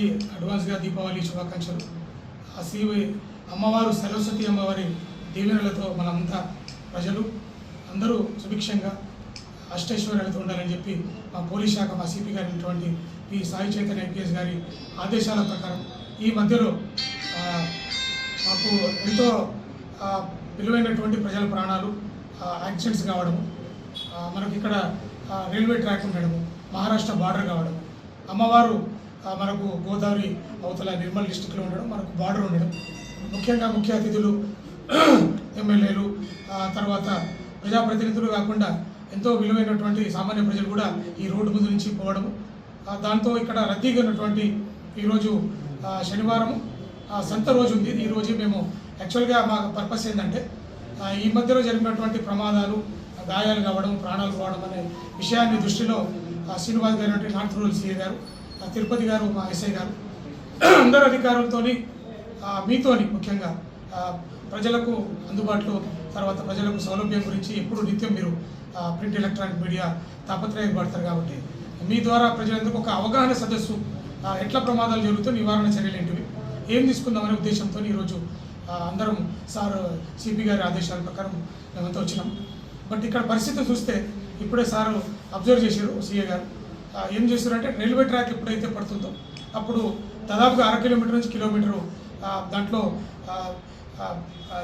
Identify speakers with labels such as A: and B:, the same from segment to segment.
A: అడ్వాన్స్గా దీపావళి శుభాకాంక్షలు. ఆ శ్రీ అమ్మవారు సరస్వతి అమ్మవారి దీవెనలతో మనంతా ప్రజలు అందరూ సుభిక్షంగా అష్టైశ్వర్యాలతో ఉండాలని చెప్పి మా పోలీస్ శాఖ మా సిపి గారినటువంటి అయినటువంటి పి. సాయి చైతన్య ఐపీఎస్ గారి ఆదేశాల ప్రకారం ఈ మధ్యలో మాకు ఎంతో విలువైనటువంటి ప్రజల ప్రాణాలు యాక్సిడెంట్స్ కావడము మనకి ఇక్కడ రైల్వే ట్రాక్ ఉండడము మహారాష్ట్ర బార్డర్ కావడము. అమ్మవారు మనకు గోదావరి అవతల నిర్మల్ డిస్టిక్లో ఉండడం మనకు బార్డర్ ఉండడం. ముఖ్యంగా ముఖ్య అతిథులు ఎమ్మెల్యేలు తర్వాత ప్రజాప్రతినిధులు కాకుండా ఎంతో విలువైనటువంటి సామాన్య ప్రజలు కూడా ఈ రోడ్డు ముందు నుంచి పోవడము. దాంతో ఇక్కడ రద్దీగా ఉన్నటువంటి ఈరోజు శనివారము శనివారం ఆ, సంత రోజు ఉంది. ఈరోజు మేము యాక్చువల్గా మా పర్పస్ ఏంటంటే ఈ మధ్యలో జరిగినటువంటి ప్రమాదాలు గాయాలు కావడం ప్రాణాలు పోవడం అనే విషయాన్ని దృష్టిలో శ్రీనివాస్ గారు నార్త్ రూరల్ సీఏ గారు తిరుపతి గారు మా ఎస్ఐ గారు అందరు అధికారులతో మీతోని ముఖ్యంగా ప్రజలకు అందుబాటులో తర్వాత ప్రజలకు సౌలభ్యం గురించి ఎప్పుడు నిత్యం మీరు ప్రింట్ ఎలక్ట్రానిక్ మీడియా తాపత్రయపడతారు కాబట్టి మీ ద్వారా ప్రజలందరికీ ఒక అవగాహన సదస్సు ఎట్లా ఎట్ల ప్రమాదాలు జరుగుతూ నివారణ చర్యలు ఏంటివి ఏం తీసుకుందామనే ఉద్దేశంతో ఈరోజు అందరం సార్ సిపి గారి ఆదేశాల ప్రకారం మేమంతా వచ్చినాం. బట్ ఇక్కడ పరిస్థితి చూస్తే ఇప్పుడే సార్ అబ్జర్వ్ చేశారు సీఏ గారు. ఏం చేశారంటే రైల్వే ట్రాక్ ఎప్పుడైతే పడుతుందో అప్పుడు దాదాపుగా అర కిలోమీటర్ నుంచి కిలోమీటరు దాంట్లో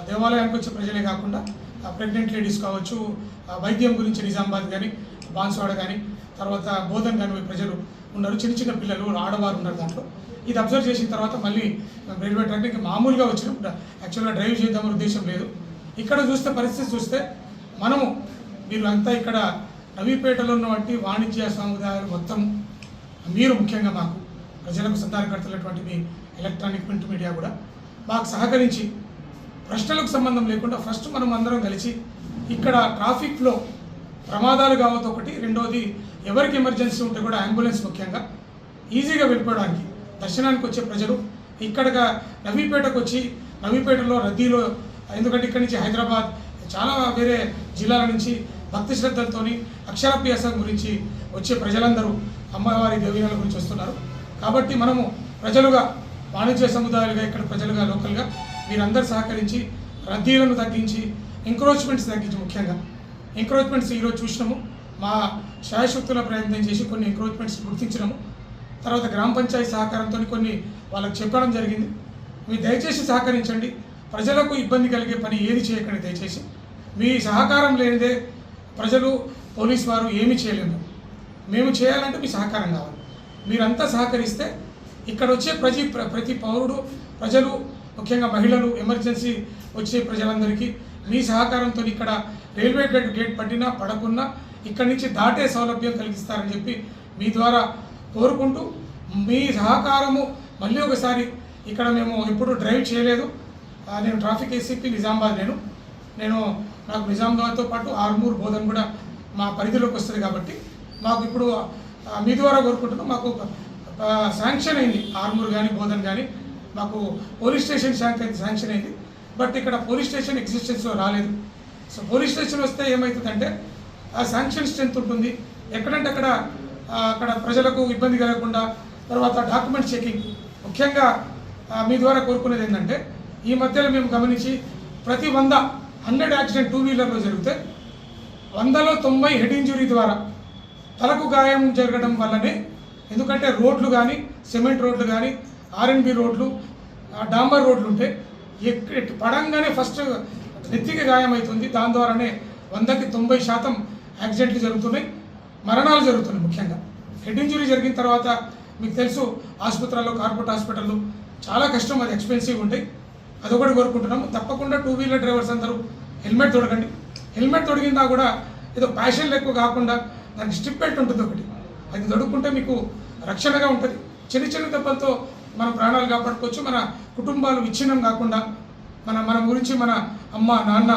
A: దేవాలయానికి వచ్చే ప్రజలే కాకుండా ప్రెగ్నెంట్ లేడీస్ కావచ్చు వైద్యం గురించి నిజామాబాద్ కానీ బాన్సువాడ కానీ తర్వాత బోధన్ కానీ ప్రజలు ఉన్నారు. చిన్న చిన్న పిల్లలు ఆడవారు ఉన్నారు దాంట్లో. ఇది అబ్జర్వ్ చేసిన తర్వాత మళ్ళీ రైల్వే ట్రాక్ ఇంకా మామూలుగా వచ్చినప్పుడు యాక్చువల్గా డ్రైవ్ చేద్దామని ఉద్దేశం లేదు. ఇక్కడ చూస్తే పరిస్థితి చూస్తే మనము మీరు అంతా ఇక్కడ నవీపేటలో ఉన్నటువంటి వాణిజ్య సముదాయాలు మొత్తం మీరు ముఖ్యంగా మాకు ప్రజలకు సంతానకర్తలైనటువంటి మీ ఎలక్ట్రానిక్ ప్రింట్ మీడియా కూడా మాకు సహకరించి ప్రశ్నలకు సంబంధం లేకుండా ఫస్ట్ మనం అందరం కలిసి ఇక్కడ ట్రాఫిక్లో ప్రమాదాలు కావద్దు ఒకటి రెండోది ఎవరికి ఎమర్జెన్సీ ఉంటే కూడా అంబులెన్స్ ముఖ్యంగా ఈజీగా వెళ్ళిపోవడానికి దర్శనానికి వచ్చే ప్రజలు. ఇక్కడగా నవీపేటకు వచ్చి నవీపేటలో రద్దీలో ఎందుకంటే ఇక్కడి నుంచి హైదరాబాద్ చాలా వేరే జిల్లాల నుంచి భక్తి శ్రద్ధలతోని అక్షరాభ్యాసం గురించి వచ్చే ప్రజలందరూ అమ్మవారి దేవీనాల గురించి వస్తున్నారు. కాబట్టి మనము ప్రజలుగా వాణిజ్య సముదాయాలుగా ఇక్కడ ప్రజలుగా లోకల్గా మీరందరూ సహకరించి రద్దీలను తగ్గించి ఎంక్రోచ్మెంట్స్ తగ్గించి ముఖ్యంగా. ఎంక్రోచ్మెంట్స్ ఈరోజు చూసినాము. మా శాయశక్తుల ప్రయత్నం చేసి కొన్ని ఎంక్రోచ్మెంట్స్ గుర్తించినాము. తర్వాత గ్రామ పంచాయతీ సహకారంతో కొన్ని వాళ్ళకి చెప్పడం జరిగింది. మీరు దయచేసి సహకరించండి. ప్రజలకు ఇబ్బంది కలిగే పని ఏది చేయకండి దయచేసి. మీ సహకారం లేనిదే ప్రజలు పోలీస్ వారు ఏమీ చేయలేము. మేము చేయాలంటే మీ సహకారం కావాలి. మీరంతా సహకరిస్తే ఇక్కడ వచ్చే ప్రతి ప్ర- ప్రతి పౌరుడు ప్రజలు ముఖ్యంగా మహిళలు ఎమర్జెన్సీ వచ్చే ప్రజలందరికీ మీ సహకారంతో ఇక్కడ రైల్వే గేట్ గేట్ పడినా పడకున్నా ఇక్కడి నుంచి దాటే సౌలభ్యం కలిగిస్తారని చెప్పి మీ ద్వారా కోరుకుంటూ మీ సహకారము మళ్ళీ ఒకసారి ఇక్కడ మేము ఎప్పుడు డ్రైవ్ చేయలేదు. నేను ట్రాఫిక్ ఏసీపీ నిజామాబాద్ నేను. నేను నాకు నిజామాబాద్తో పాటు ఆర్మూర్ బోధన్ కూడా మా పరిధిలోకి వస్తుంది కాబట్టి మాకు ఇప్పుడు మీ ద్వారా కోరుకుంటున్నాం. మాకు శాంక్షన్ అయింది. ఆర్మూర్ కానీ బోధన్ కానీ మాకు పోలీస్ స్టేషన్ శాంక్షన్ శాంక్షన్ అయింది. బట్ ఇక్కడ పోలీస్ స్టేషన్ ఎగ్జిస్టెన్స్లో రాలేదు. సో పోలీస్ స్టేషన్ వస్తే ఏమవుతుందంటే ఆ శాంక్షన్ స్ట్రెంత్ ఉంటుంది. ఎక్కడంటే అక్కడ అక్కడ ప్రజలకు ఇబ్బంది కలగకుండా తర్వాత డాక్యుమెంట్ చెకింగ్. ముఖ్యంగా మీ ద్వారా కోరుకునేది ఏంటంటే ఈ మధ్యలో మేము గమనించి ప్రతి వంద హండ్రెడ్ యాక్సిడెంట్ టూ వీలర్లో జరిగితే వందలో తొంభై హెడ్ ఇంజురీ ద్వారా తలకు గాయం జరగడం వల్లనే ఎందుకంటే రోడ్లు కానీ సిమెంట్ రోడ్లు కానీ ఆర్ఎన్బి రోడ్లు డాంబర్ రోడ్లు ఉంటే ఎక్- పడంగానే ఫస్ట్ నెత్తికి గాయం అవుతుంది దాని ద్వారానే వందకి తొంభై శాతం యాక్సిడెంట్లు జరుగుతున్నాయి. మరణాలు జరుగుతున్నాయి ముఖ్యంగా. హెడ్ ఇంజురీ జరిగిన తర్వాత మీకు తెలుసు ఆసుపత్రుల్లో కార్పొరేట్ హాస్పిటల్లో చాలా కష్టం అది ఎక్స్పెన్సివ్ ఉంటాయి. అదొకటి కోరుకుంటున్నాము. తప్పకుండా టూ వీలర్ డ్రైవర్స్ అందరూ హెల్మెట్ తొడగండి. హెల్మెట్ తొడిగినా కూడా ఏదో ప్యాషన్ ఎక్కువ కాకుండా దానికి స్టిప్ బెల్ట్ ఉంటుంది ఒకటి. అది తొడుక్కుంటే మీకు రక్షణగా ఉంటుంది. చిన్న చిన్న దెబ్బలతో మన ప్రాణాలు కాపాడుకోవచ్చు. మన కుటుంబాలు విచ్ఛిన్నం కాకుండా మన మన గురించి మన అమ్మ నాన్న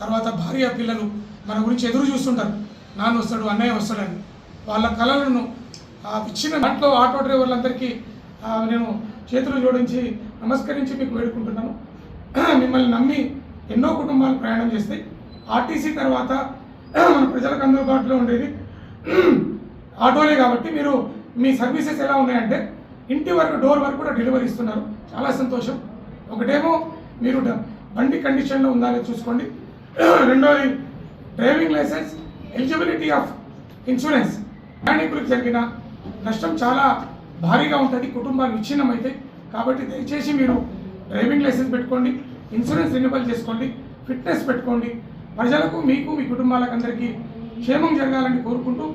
A: తర్వాత భార్య పిల్లలు మన గురించి ఎదురు చూస్తుంటారు. నాన్న వస్తాడు అన్నయ్య వస్తాడని. వాళ్ళ కళలను ఆ దాంట్లో ఆటో డ్రైవర్లందరికీ నేను చేతులు జోడించి నమస్కరించి మీకు వేడుకుంటున్నాను. మిమ్మల్ని నమ్మి ఎన్నో కుటుంబాలు ప్రయాణం చేస్తాయి ఆర్టీసీ తర్వాత మన ప్రజలకు అందుబాటులో ఉండేది. ఆటోలే కాబట్టి మీరు మీ సర్వీసెస్ ఎలా ఉన్నాయంటే ఇంటి వరకు డోర్ వరకు కూడా డెలివరీ ఇస్తున్నారు. చాలా సంతోషం. ఒకటేమో మీరు డ- బండి కండిషన్లో ఉందా చూసుకోండి. రెండోది driving licence eligibility of insurance. ప్రయాణికులకు జరిగిన నష్టం చాలా భారీగా ఉంటుంది. కుటుంబాలు విచ్ఛిన్నమైతే కాబట్టి దయచేసి మీరు డ్రైవింగ్ లైసెన్స్ పెట్టుకోండి ఇన్సూరెన్స్ రెన్యువల్ చేసుకోండి ఫిట్నెస్ పెట్టుకోండి. ప్రజలకు మీకు మీ కుటుంబాలకు అందరికీ క్షేమం జరగాలని కోరుకుంటూ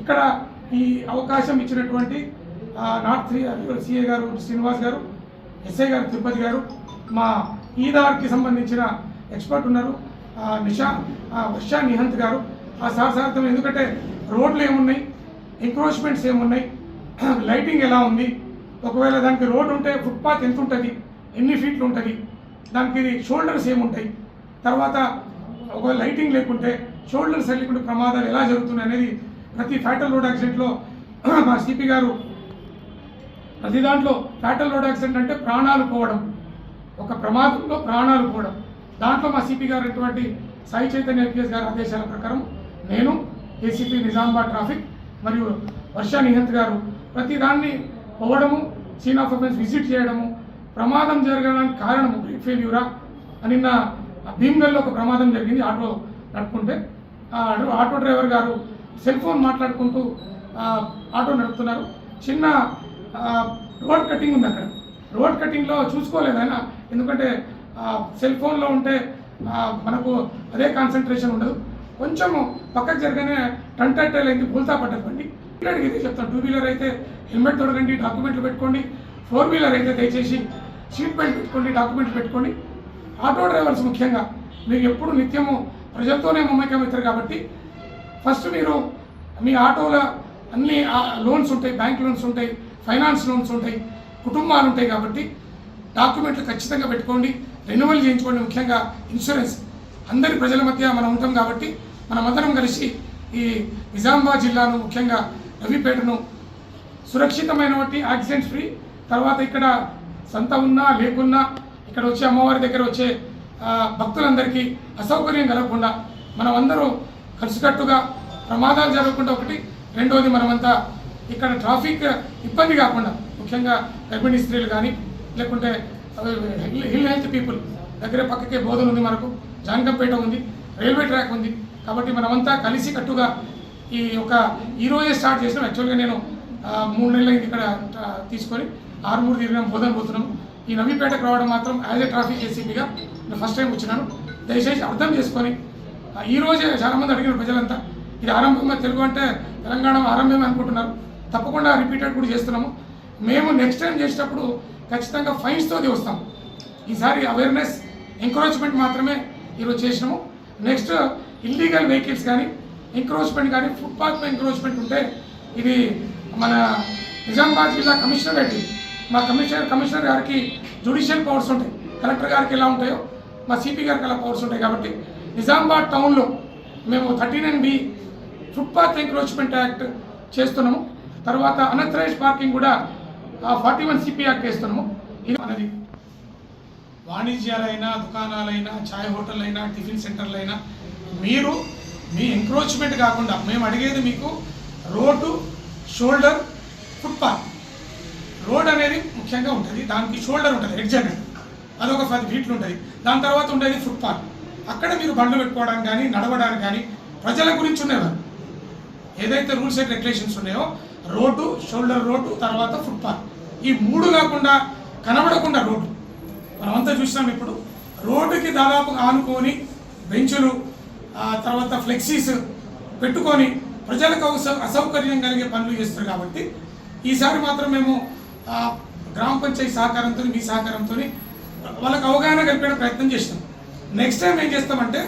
A: ఇక్కడ ఈ అవకాశం ఇచ్చినటువంటి ఆ, నార్త్ సిఏ గారు శ్రీనివాస్ గారు ఎస్ఐ గారు తిరుపతి గారు మా ఈదార్కి సంబంధించిన ఎక్స్పర్ట్ ఉన్నారు నిషా ఆ, వర్షా నిహంత్ గారు. ఆ సహసార్థం ఎందుకంటే రోడ్లు ఏమున్నాయి ఎంక్రోచ్మెంట్స్ ఏమున్నాయి లైటింగ్ ఎలా ఉంది ఒకవేళ దానికి రోడ్ ఉంటే ఫుట్పాత్ ఎంత ఉంటుంది? ఎన్ని ఫీట్లు ఉంటుంది? దానికి ఇది షోల్డర్స్ ఏముంటాయి? తర్వాత ఒకవేళ లైటింగ్ లేకుంటే షోల్డర్స్ లేకుంటే ప్రమాదాలు ఎలా జరుగుతున్నాయి అనేది ప్రతి ఫ్యాటల్ రోడ్ యాక్సిడెంట్లో మా సిపి గారు ప్రతి దాంట్లో ఫ్యాటల్ రోడ్ యాక్సిడెంట్ అంటే ప్రాణాలు పోవడం. ఒక ప్రమాదంలో ప్రాణాలు పోవడం. దాంట్లో మా సిపి గారు ఎటువంటి సాయి చైతన్య ఐపీఎస్ గారి ఆదేశాల ప్రకారం నేను ఏసీపీ నిజామాబాద్ ట్రాఫిక్ మరియు వర్షా నిహంత్ గారు ప్రతి దాన్ని పోవడము సీన్ ఆఫ్ అఫెన్స్ విజిట్ చేయడము ప్రమాదం జరగడానికి కారణము బ్రేక్ ఫెయిల్యూరా నిన్న భీమ్గల్లో ఒక ప్రమాదం జరిగింది ఆటో నడుపుకుంటే. ఆటో డ్రైవర్ గారు సెల్ ఫోన్ మాట్లాడుకుంటూ ఆటో నడుపుతున్నారు. చిన్న రోడ్ కటింగ్ ఉంది అక్కడ. రోడ్ కటింగ్లో చూసుకోలేదు ఆయన ఎందుకంటే సెల్ ఫోన్లో ఉంటే మనకు అదే కాన్సన్ట్రేషన్ ఉండదు. కొంచెము పక్కకు జరిగానే టంటైల్ అయింది బుల్తా పడ్డది బండి. ఇలాంటి ఇదే చెప్తాను టూ వీలర్ అయితే హెల్మెట్ తొడగండి డాక్యుమెంట్లు పెట్టుకోండి ఫోర్ వీలర్ అయితే దయచేసి సీట్ బెల్ట్ పెట్టుకోండి డాక్యుమెంట్లు పెట్టుకోండి. ఆటో డ్రైవర్స్ ముఖ్యంగా మీరు ఎప్పుడు నిత్యము ప్రజలతోనే మమేకం ఇస్తారు కాబట్టి ఫస్ట్ మీరు మీ ఆటోల అన్ని లోన్స్ ఉంటాయి బ్యాంక్ లోన్స్ ఉంటాయి ఫైనాన్స్ లోన్స్ ఉంటాయి కుటుంబాలు ఉంటాయి కాబట్టి డాక్యుమెంట్లు ఖచ్చితంగా పెట్టుకోండి రెన్యువల్ చేయించుకోండి ముఖ్యంగా ఇన్సూరెన్స్. అందరి ప్రజల మధ్య మనం ఉంటాం కాబట్టి మనమందరం కలిసి ఈ నిజామాబాద్ జిల్లాను ముఖ్యంగా రవిపేటను సురక్షితమైనటువంటి యాక్సిడెంట్ ఫ్రీ. తర్వాత ఇక్కడ సంత ఉన్నా లేకున్నా ఇక్కడ వచ్చే అమ్మవారి దగ్గర వచ్చే భక్తులందరికీ అసౌకర్యం కలగకుండా మనం అందరూ కలిసికట్టుగా ప్రమాదాలు జరగకుండా ఒకటి రెండోది మనమంతా ఇక్కడ ట్రాఫిక్ ఇబ్బంది కాకుండా ముఖ్యంగా గర్భిణీ స్త్రీలు కానీ లేకుంటే హిల్ హెల్త్ పీపుల్ దగ్గర పక్కకే బోధన ఉంది మనకు. జాంగంపేట ఉంది రైల్వే ట్రాక్ ఉంది. కాబట్టి మనమంతా కలిసి కట్టుగా ఈ యొక్క ఈరోజే స్టార్ట్ చేసినాం. యాక్చువల్గా నేను మూడు నెలలు ఇక్కడ తీసుకొని ఆరు మూడు తిరిగినాం బోధన పోతున్నాం. ఈ నవీపేటకు రావడం మాత్రం యాజ్ ఏ ట్రాఫిక్ ఏసీపీగా నేను ఫస్ట్ టైం వచ్చినాను. దయచేసి అర్థం చేసుకొని ఈరోజే చాలామంది అడిగిన ప్రజలంతా ఇది ఆరంభంగా తెలుగు అంటే తెలంగాణ ఆరంభమే అనుకుంటున్నారు. తప్పకుండా రిపీటెడ్ కూడా చేస్తున్నాము. మేము నెక్స్ట్ టైం చేసేటప్పుడు ఖచ్చితంగా ఫైన్స్తో వస్తాం. ఈసారి అవేర్నెస్ ఎంకరేజ్మెంట్ మాత్రమే ఈరోజు చేసినాము. నెక్స్ట్ ఇల్లీగల్ వెహికల్స్ కానీ ఎంక్రోచ్మెంట్ కానీ ఫుట్పాత్ ఎంక్రోచ్మెంట్ ఉంటే ఇది మన నిజామాబాద్ జిల్లా కమిషనరేట్. ఇది. మా కమిషనర్ కమిషనర్ గారికి జుడిషియల్ పవర్స్ ఉంటాయి. కలెక్టర్ గారికి ఎలా ఉంటాయో మా సిపి గారికి అలా పవర్స్ ఉంటాయి కాబట్టి నిజామాబాద్ టౌన్లో మేము thirty nine B footpath encroachment act చేస్తున్నాము. తర్వాత అనథరైజ్ పార్కింగ్ కూడా ఫార్టీ వన్ సిపి యాక్ట్ చేస్తున్నాము. ఇది మనది. వాణిజ్యాలైనా దుకాణాలైనా ఛాయ్ హోటల్ అయినా టిఫిన్ సెంటర్లు అయినా మీరు మీ ఎంక్రోచ్మెంట్ కాకుండా మేము అడిగేది మీకు రోడ్డు షోల్డర్ ఫుట్పాత్ రోడ్ అనేది ముఖ్యంగా ఉంటుంది దానికి షోల్డర్ ఉంటుంది ఎడ్జ్ అనేది అదొక పది ఫీట్లు ఉంటుంది. దాని తర్వాత ఉండేది ఫుట్పాత్ అక్కడ మీరు బండ్లు పెట్టుకోవడానికి కానీ నడవడానికి కానీ ప్రజల గురించి ఉండేవారు. ఏదైతే రూల్స్ అండ్ రెగ్యులేషన్స్ ఉన్నాయో రోడ్డు షోల్డర్ రోడ్డు తర్వాత ఫుట్పాత్ ఈ మూడు కాకుండా కనబడకుండా రోడ్డు. మనమంతా చూసినాం ఇప్పుడు. రోడ్డుకి దాదాపు ఆనుకొని బెంచులు తర్వాత ఫ్లెక్సీస్ పెట్టుకొని ప్రజలకు అసౌకర్యం కలిగే పనులు చేస్తారు కాబట్టి ఈసారి మాత్రం మేము గ్రామ పంచాయతీ సహకారంతో మీ సహకారంతో వాళ్ళకి అవగాహన కలిపే ప్రయత్నం చేసినాం నెక్స్ట్ టైం ఏం చేస్తామంటే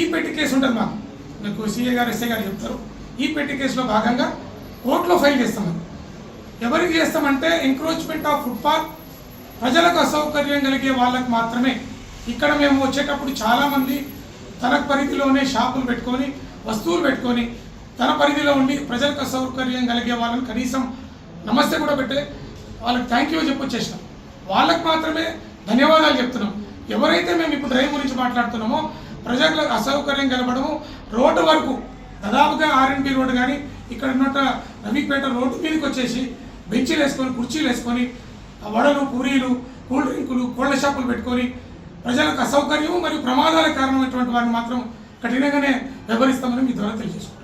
A: ఈ పెట్టి కేసు ఉంటుంది మాకు. మీకు సీఏ గారు ఎస్ఏ గారు చెప్తారు. ఈ పెట్టి కేసులో భాగంగా కోర్టులో ఫైల్ చేస్తామని ఎవరికి చేస్తామంటే ఎంక్రోచ్మెంట్ ఆఫ్ ఫుట్పాత్ ప్రజలకు అసౌకర్యం కలిగే వాళ్ళకి మాత్రమే. ఇక్కడ మేము వచ్చేటప్పుడు చాలామంది తన పరిధిలోనే షాపులు పెట్టుకొని వస్తువులు పెట్టుకొని తన పరిధిలో ఉండి ప్రజలకు సౌకర్యం కలిగే వాళ్ళని కనీసం నమస్తే కూడా పెట్టే వాళ్ళకి థ్యాంక్ యూ చెప్పొచ్చేసినాం వాళ్ళకి మాత్రమే ధన్యవాదాలు చెప్తున్నాం. ఎవరైతే మేము ఇప్పుడు డ్రైవ్ గురించి మాట్లాడుతున్నామో ప్రజలకు అసౌకర్యం కలపడము రోడ్డు వరకు దాదాపుగా ఆర్ఎన్బి రోడ్డు కానీ ఇక్కడ ఉన్నట్టు రవిపేట రోడ్డు మీదకి వచ్చేసి బెంచీలు వేసుకొని కుర్చీలు వేసుకొని వడలు పూరీలు కూల్ డ్రింకులు కోళ్ళ షాపులు పెట్టుకొని ప్రజలకు అసౌకర్యం మరియు ప్రమాదాలకు కారణమైనటువంటి వారిని మాత్రం కఠినంగానే వ్యవహరిస్తామని మీ ద్వారా తెలియజేసుకుంటాం